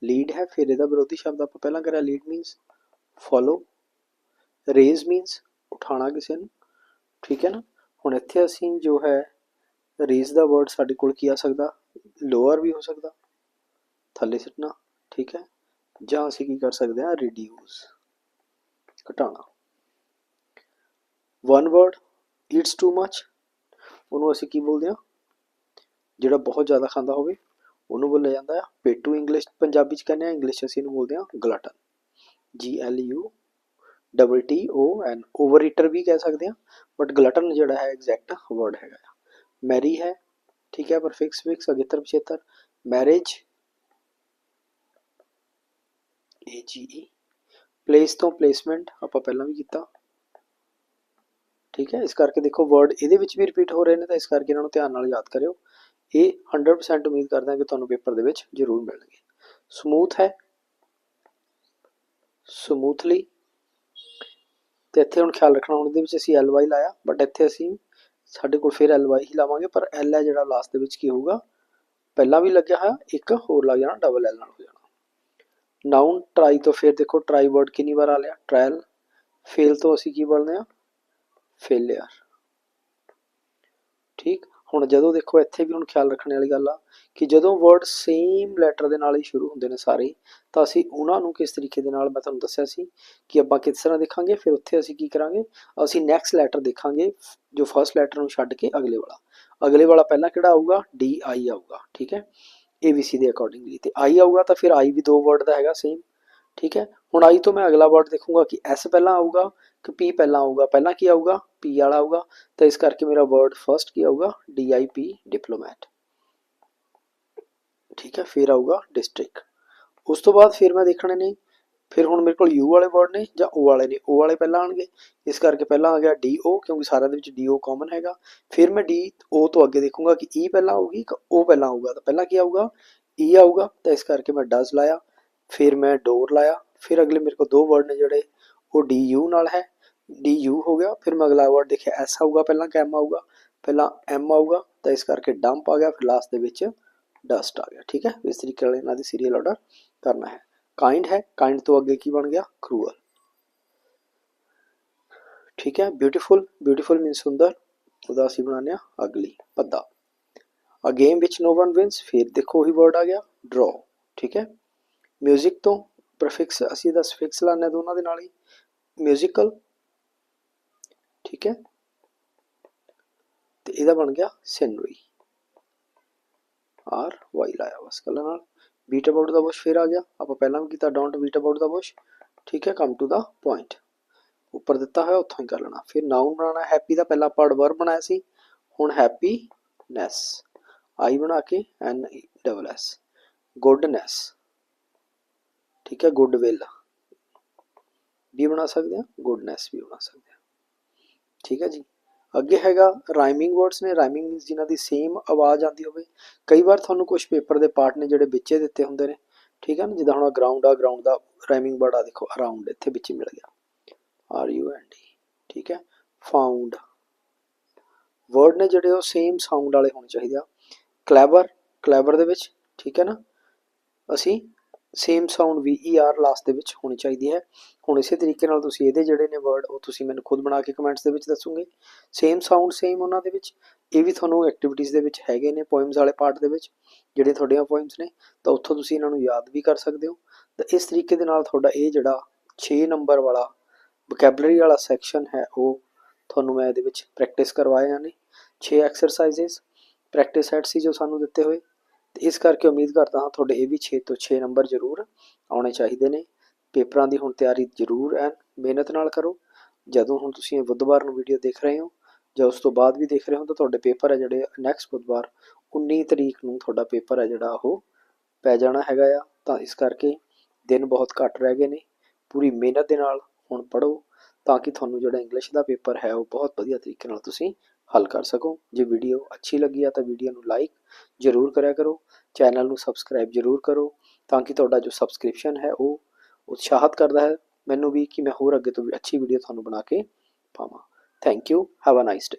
S1: lead ਹੈ ਫਿਰ ਇਹਦਾ ਵਿਰੋਧੀ ਸ਼ਬਦ ਆਪਾਂ ਪਹਿਲਾਂ ਕਰਿਆ lead means follow raise means ਉਠਾਣਾ ਕਿਸੇ ਨੂੰ ਠੀਕ ਹੈ ਨਾ ਹੁਣ ਇੱਥੇ ਅਸੀਂ ਜੋ ਹੈ ਰੇਜ਼ ਦਾ ਵਰਡ ਸਾਡੇ ਕੋਲ ਕੀ ਆ ਸਕਦਾ? ਲੋਅਰ ਵੀ ਹੋ ਸਕਦਾ। ਥੱਲੇ ਸਿੱਟਣਾ, ਠੀਕ ਹੈ? ਜਾਂ ਅਸੀਂ ਕੀ ਕਰ ਸਕਦੇ ਹਾਂ? Reduce ਘਟਾਣਾ one word eats too much ਉਹਨੂੰ ਅਸੀਂ ਕੀ ਬੋਲਦੇ ਹਾਂ? ਜਿਹੜਾ ਬਹੁਤ ਜ਼ਿਆਦਾ ਖਾਂਦਾ ਹੋਵੇ, ਉਹਨੂੰ ਬੋਲਿਆ ਜਾਂਦਾ ਆ ਪੇਟੂ ਇੰਗਲਿਸ਼ ਪੰਜਾਬੀ ਚ ਕਹਿੰਦੇ ਆ ਇੰਗਲਿਸ਼ ਚ ਅਸੀਂ ਇਹਨੂੰ ਬੋਲਦੇ ਹਾਂ glutton G L U double T O N overeater ਵੀ ਕਹਿ ਸਕਦੇ ਹਾਂ ਬਟ ਗਲਟਨ ਜਿਹੜਾ ਹੈ ਐਗਜ਼ੈਕਟ ਵਰਡ ਹੈਗਾ ਆ ਮੈਰੀ ਹੈ ਠੀਕ ਹੈ ਪਰਫਿਕਸ ਫਿਕਸ ਅਗੇਤਰ ਪਿਛੇਤਰ ਮੈਰਿਜ ਏ ਜੀ ਈ ਪਲੇਸ ਤੋਂ ਪਲੇਸਮੈਂਟ ਆਪਾਂ ਪਹਿਲਾਂ ਵੀ ਕੀਤਾ। ਠੀਕ ਹੈ, ਇਸ ਕਰਕੇ ਦੇਖੋ ਵਰਡ ਇਹਦੇ ਵਿੱਚ ਵੀ ਰਿਪੀਟ ਹੋ ਰਹੇ ਨੇ, ਤਾਂ ਇਸ ਕਰਕੇ ਇਹਨਾਂ ਨੂੰ ਧਿਆਨ ਨਾਲ ਯਾਦ ਕਰਿਓ। ਇਹ 100% ਉਮੀਦ ਕਰਦਾ ਹਾਂ ਕਿ ਤੁਹਾਨੂੰ ਪੇਪਰ ਦੇ ਵਿੱਚ ਜ਼ਰੂਰ ਮਿਲਣਗੇ। ਸਮੂਥ ਹੈ। ਸਮੂਥਲੀ ਤੇ ਇੱਥੇ ਹੁਣ ਖਿਆਲ ਰੱਖਣਾ, ਹੁਣ ਇਹਦੇ ਵਿੱਚ ਅਸੀਂ ਐਲ ਵਾਈ ਲਾਇਆ ਬਟ ਇੱਥੇ ਅਸੀਂ ਸਾਡੇ ਕੋਲ ਫਿਰ ਐਲ ਵਾਈ ਹੀ ਲਾਵਾਂਗੇ, ਪਰ ਐਲ ਹੈ ਜਿਹੜਾ ਲਾਸਟ ਦੇ ਵਿੱਚ ਕੀ ਹੋਊਗਾ? ਪਹਿਲਾਂ ਵੀ ਲੱਗਿਆ ਹੋਇਆ, ਇੱਕ ਹੋਰ ਲੱਗ ਜਾਣਾ ਡਬਲ ਐਲ ਨਾਲ ਹੋ ਜਾਣਾ। ਨਾਉਨ ਟਰਾਈ ਤੋਂ ਫਿਰ ਦੇਖੋ ਟਰਾਈ ਵਰਡ ਕਿੰਨੀ ਵਾਰ ਆ ਲਿਆ? ਟ੍ਰਾਇਲ ਫੇਲ ਤੋਂ ਅਸੀਂ ਕੀ ਬੋਲਦੇ ਆ ਫੇਲਿਅਰ ਠੀਕ? ਹੁਣ ਜਦੋਂ ਦੇਖੋ ਇੱਥੇ ਵੀ ਹੁਣ ਖਿਆਲ ਰੱਖਣ ਵਾਲੀ ਗੱਲ ਆ ਕਿ ਜਦੋਂ ਵਰਡ ਸੇਮ ਲੈਟਰ ਦੇ ਨਾਲ ਹੀ ਸ਼ੁਰੂ ਹੁੰਦੇ ਨੇ ਸਾਰੇ, ਤਾਂ ਅਸੀਂ ਉਹਨਾਂ ਨੂੰ ਕਿਸ ਤਰੀਕੇ ਦੇ ਨਾਲ, ਮੈਂ ਤੁਹਾਨੂੰ ਦੱਸਿਆ ਸੀ ਕਿ ਆਪਾਂ ਕਿਸ ਤਰ੍ਹਾਂ ਦੇਖਾਂਗੇ, ਫਿਰ ਉੱਥੇ ਅਸੀਂ ਕੀ ਕਰਾਂਗੇ? ਅਸੀਂ ਨੈਕਸਟ ਲੈਟਰ ਦੇਖਾਂਗੇ, ਜੋ ਫਰਸਟ ਲੈਟਰ ਨੂੰ ਛੱਡ ਕੇ ਅਗਲੇ ਵਾਲਾ। ਅਗਲੇ ਵਾਲਾ ਪਹਿਲਾਂ ਕਿਹੜਾ ਆਊਗਾ? ਡੀ ਆਈ ਆਊਗਾ, ਠੀਕ ਹੈ? ABC ਦੇ ਅਕੋਰਡਿੰਗਲੀ ਤੇ ਆਈ ਆਊਗਾ ਤਾਂ ਫਿਰ ਆਈ ਵੀ ਦੋ ਵਰਡ ਦਾ ਹੈਗਾ ਸੇਮ ਠੀਕ ਹੈ? ਹੁਣ ਆਈ ਤੋਂ ਮੈਂ ਅਗਲਾ ਵਰਡ ਦੇਖੂੰਗਾ ਕਿ ਐਸ ਪਹਿਲਾਂ ਆਊਗਾ ਕਿ ਪੀ ਪਹਿਲਾਂ ਆਊਗਾ, ਪਹਿਲਾਂ ਕੀ ਆਊਗਾ? ਪੀ ਵਾਲਾ ਆਊਗਾ ਤਾਂ ਇਸ ਕਰਕੇ ਮੇਰਾ ਵਰਡ ਫਰਸਟ ਕੀ ਆਊਗਾ ਡੀ ਆਈ ਪੀ ਡਿਪਲੋਮੈਟ ਠੀਕ ਹੈ ਫਿਰ ਆਊਗਾ ਡਿਸਟ੍ਰਿਕਟ ਉਸ ਤੋਂ ਬਾਅਦ ਫਿਰ ਮੈਂ ਦੇਖਣੇ ਨੇ ਫਿਰ ਹੁਣ ਮੇਰੇ ਕੋਲ ਯੂ ਵਾਲੇ ਵਰਡ ਨੇ ਜਾਂ ਓ ਵਾਲੇ ਨੇ ਓ ਵਾਲੇ ਪਹਿਲਾਂ ਆਣਗੇ ਇਸ ਕਰਕੇ ਪਹਿਲਾਂ ਆ ਗਿਆ ਡੀ ਓ ਕਿਉਂਕਿ ਸਾਰਿਆਂ ਦੇ ਵਿੱਚ ਡੀ ਓ ਕਾਮਨ ਹੈਗਾ ਫਿਰ ਮੈਂ ਡੀ ਓ ਤੋਂ ਅੱਗੇ ਦੇਖੂੰਗਾ ਕਿ ਈ ਪਹਿਲਾਂ ਆਊਗੀ ਕਿ ਓ ਪਹਿਲਾਂ ਆਊਗਾ ਤਾਂ ਪਹਿਲਾਂ ਕੀ ਆਊਗਾ ਈ ਆਊਗਾ ਤਾਂ ਇਸ ਕਰਕੇ ਮੈਂ ਡਸ ਲਾਇਆ ਫਿਰ ਮੈਂ ਡੋਰ ਲਾਇਆ ਫਿਰ ਅਗਲੇ ਮੇਰੇ ਕੋਲ ਦੋ ਵਰਡ ਨੇ ਜਿਹੜੇ ਉਹ ਡੀ ਯੂ ਨਾਲ ਹੈ ਡੀ ਯੂ ਹੋ ਗਿਆ। ਫਿਰ ਮੈਂ ਅਗਲਾ ਵਰਡ ਦੇਖਿਆ ਐਸ ਆਊਗਾ ਪਹਿਲਾਂ ਕਿ ਐਮ ਆਊਗਾ। ਪਹਿਲਾਂ ਐਮ ਆਊਗਾ, ਤਾਂ ਇਸ ਕਰਕੇ ਡੰਪ ਆ ਗਿਆ। ਫਿਰ ਲਾਸਟ ਦੇ ਵਿੱਚ ਡਸਟ ਆ ਗਿਆ, ਠੀਕ ਹੈ? ਇਸ ਤਰੀਕੇ ਨਾਲ ਇਹਨਾਂ ਦੀ ਸੀਰੀਅਲ ਆਰਡਰ ਕਰਨਾ ਹੈ। ਕਾਈਂਡ ਹੈ। ਕਾਈਂਡ ਤੋਂ ਅੱਗੇ ਕੀ ਬਣ ਗਿਆ? ਕਰੂਅਲ ਠੀਕ ਹੈ? ਬਿਊਟੀਫੁਲ ਬਿਊਟੀਫੁਲ ਮੀਨ ਸੁੰਦਰ। ਉਹਦਾ ਅਸੀਂ ਬਣਾਉਂਦੇ ਆ ਅਗਲੀ। ਪੱਦਾ। ਅ ਗੇਮ ਵਿੱਚ ਨੋ ਵਨ ਵਿਨਸ ਫਿਰ ਦੇਖੋ ਉਹੀ ਵਰਡ ਆ ਗਿਆ। ਡਰਾ ਠੀਕ ਹੈ? 뮤직 ਤੋਂ ਪ੍ਰੈਫਿਕਸ ਅਸੀਂ ਇਹਦਾ ਸਫਿਕਸ ਲਾਣੇ ਦੋਨਾਂ ਦੇ ਨਾਲ ਹੀ। ਮਿਊਜ਼ੀਕਲ ਠੀਕ ਹੈ। ਤੇ ਇਹਦਾ ਬਣ ਗਿਆ ਸਿਨਰੀ ਆਰ ਵਾਈ ਲਾਇਆ ਬਸ ਕਲਰ ਨਾਲ। ਬੀਟ ਅਬਾਊਟ ਦਾ ਬੁਸ਼ ਫਿਰ ਆ ਗਿਆ। ਆਪਾਂ ਪਹਿਲਾਂ ਵੀ ਕੀਤਾ don't beat about the bush. ਠੀਕ ਹੈ ਕਮ ਟੂ ਦਾ ਪੁਆਇੰਟ ਉੱਪਰ ਦਿੱਤਾ ਹੋਇਆ, ਉੱਥੋਂ ਹੀ ਕਰ ਲੈਣਾ। ਫਿਰ ਨਾਉਨ ਬਣਾਉਣਾ ਹੈਪੀ ਦਾ ਪਹਿਲਾਂ ਆਪਾਂ ਐਡਵਰਬ ਬਣਾਇਆ ਸੀ। ਹੁਣ ਹੈਪੀਨੈਸ ਆਈ ਬਣਾ ਕੇ ਐਨ ਡਬਲ ਐਸ ਗੁੱਡਨੈਸ ਠੀਕ ਹੈ ਗੁੱਡਵਿਲ ਵੀ ਬਣਾ ਸਕਦੇ ਹਾਂ ਗੁੱਡਨੈਸ ਵੀ ਬਣਾ ਸਕਦੇ ਹਾਂ। ਠੀਕ ਹੈ ਜੀ। ਅੱਗੇ ਹੈਗਾ ਰਾਈਮਿੰਗ ਵਰਡਸ ਨੇ। ਰਾਈਮਿੰਗ ਮੀਨਸ ਜਿਨ੍ਹਾਂ ਦੀ ਸੇਮ ਆਵਾਜ਼ ਆਉਂਦੀ ਹੋਵੇ। ਕਈ ਵਾਰ ਤੁਹਾਨੂੰ ਕੁਝ ਪੇਪਰ ਦੇ ਪਾਰਟ ਨੇ ਜਿਹੜੇ ਵਿੱਚੇ ਦਿੱਤੇ ਹੁੰਦੇ ਨੇ। ਠੀਕ ਹੈ ਨਾ, ਜਿੱਦਾਂ ਹੁਣ ਗਰਾਊਂਡ ਆ ਗਰਾਊਂਡ ਦਾ ਰਾਈਮਿੰਗ ਵਰਡ ਆ, ਦੇਖੋ ਅਰਾਊਂਡ ਇੱਥੇ ਵਿੱਚ ਮਿਲ ਗਿਆ। ਆਰ ਯੂ ਐਨ ਡੀ ਠੀਕ ਹੈ ਫਾਊਂਡ ਵਰਡ ਨੇ ਜਿਹੜੇ ਉਹ ਸੇਮ ਸਾਊਂਡ ਵਾਲੇ ਹੋਣੇ ਚਾਹੀਦੇ ਆ। ਕਲੈਵਰ ਕਲੈਵਰ ਦੇ ਵਿੱਚ, ਠੀਕ ਹੈ ਨਾ। ਅਸੀਂ ਸੇਮ ਸਾਊਂਡ ਵੀ ਈ ਆਰ ਲਾਸਟ ਦੇ ਵਿੱਚ ਹੋਣੀ ਚਾਹੀਦੀ ਹੈ। ਹੁਣ ਇਸੇ ਤਰੀਕੇ ਨਾਲ ਤੁਸੀਂ ਇਹਦੇ ਜਿਹੜੇ ਨੇ ਵਰਡ ਉਹ ਤੁਸੀਂ ਮੈਨੂੰ ਖੁਦ ਬਣਾ ਕੇ ਕਮੈਂਟਸ ਦੇ ਵਿੱਚ ਦੱਸੋਗੇ। ਸੇਮ ਸਾਊਂਡ ਸੇਮ ਉਹਨਾਂ ਦੇ ਵਿੱਚ। ਇਹ ਵੀ ਤੁਹਾਨੂੰ ਐਕਟੀਵਿਟੀਜ਼ ਦੇ ਵਿੱਚ ਹੈਗੇ ਨੇ ਪੋਇਮਸ ਵਾਲੇ ਪਾਰਟ ਦੇ ਵਿੱਚ, ਜਿਹੜੇ ਤੁਹਾਡੀਆਂ ਪੋਇਮਸ ਨੇ। ਤਾਂ ਉੱਥੋਂ ਤੁਸੀਂ ਇਹਨਾਂ ਨੂੰ ਯਾਦ ਵੀ ਕਰ ਸਕਦੇ ਹੋ। ਤਾਂ ਇਸ ਤਰੀਕੇ ਦੇ ਨਾਲ ਤੁਹਾਡਾ ਇਹ ਜਿਹੜਾ 6 ਨੰਬਰ ਵਾਲਾ ਵੋਕੈਬਲਰੀ ਵਾਲਾ ਸੈਕਸ਼ਨ ਹੈ, ਉਹ ਤੁਹਾਨੂੰ ਮੈਂ ਇਹਦੇ ਵਿੱਚ ਪ੍ਰੈਕਟਿਸ ਕਰਵਾਇਆ ਨੇ। 6 ਐਕਸਰਸਾਈਜ਼ਸ ਪ੍ਰੈਕਟਿਸ ਸੈਟ ਸੀ ਜੋ ਸਾਨੂੰ ਦਿੱਤੇ ਹੋਏ। ਤੇ ਇਸ ਕਰਕੇ ਉਮੀਦ ਕਰਦਾ ਹਾਂ ਤੁਹਾਡੇ ਇਹ ਵੀ 6 ਤੋਂ 6 ਨੰਬਰ ਜ਼ਰੂਰ ਆਉਣੇ ਚਾਹੀਦੇ ਨੇ। ਪੇਪਰਾਂ ਦੀ ਹੁਣ ਤਿਆਰੀ ਜ਼ਰੂਰ ਐਨ ਮਿਹਨਤ ਨਾਲ ਕਰੋ। ਜਦੋਂ ਹੁਣ ਤੁਸੀਂ ਇਹ ਬੁੱਧਵਾਰ ਨੂੰ ਵੀਡੀਓ ਦੇਖ ਰਹੇ ਹੋ ਜਾਂ ਉਸ ਤੋਂ ਬਾਅਦ ਵੀ ਦੇਖ ਰਹੇ ਹੋ ਤਾਂ ਤੁਹਾਡੇ ਪੇਪਰ ਹੈ ਜਿਹੜੇ ਨੈਕਸਟ ਬੁੱਧਵਾਰ 19 ਤਰੀਕ ਨੂੰ ਤੁਹਾਡਾ ਪੇਪਰ ਹੈ ਜਿਹੜਾ ਉਹ ਪੈ ਜਾਣਾ ਹੈਗਾ ਆ। ਤਾਂ ਇਸ ਕਰਕੇ ਦਿਨ ਬਹੁਤ ਘੱਟ ਰਹਿ ਗਏ ਨੇ। ਪੂਰੀ ਮਿਹਨਤ ਦੇ ਨਾਲ ਹੁਣ ਪੜੋ ਤਾਂ ਕਿ ਤੁਹਾਨੂੰ ਜਿਹੜਾ ਇੰਗਲਿਸ਼ ਦਾ ਪੇਪਰ ਹੈ ਉਹ ਬਹੁਤ ਵਧੀਆ ਤਰੀਕੇ ਨਾਲ ਤੁਸੀਂ ਹੱਲ ਕਰ ਸਕੋ। ਜੇ ਵੀਡੀਓ ਅੱਛੀ ਲੱਗੀ ਆ ਤਾਂ ਵੀਡੀਓ ਨੂੰ ਲਾਈਕ ਜ਼ਰੂਰ ਕਰਿਆ ਕਰੋ। ਚੈਨਲ ਨੂੰ ਸਬਸਕ੍ਰਾਈਬ ਜ਼ਰੂਰ ਕਰੋ ਤਾਂ ਕਿ ਤੁਹਾਡਾ ਜੋ ਸਬਸਕ੍ਰਿਪਸ਼ਨ ਹੈ ਉਹ ਉਤਸ਼ਾਹਤ ਕਰਦਾ ਹੈ। ਮੈਨੂੰ ਵੀ ਕਿ ਮੈਂ ਹੋਰ ਅੱਗੇ ਤੋਂ ਵੀ ਅੱਛੀ ਵੀਡੀਓ ਤੁਹਾਨੂੰ ਬਣਾ ਕੇ ਪਾਵਾਂ। Thank you have a nice day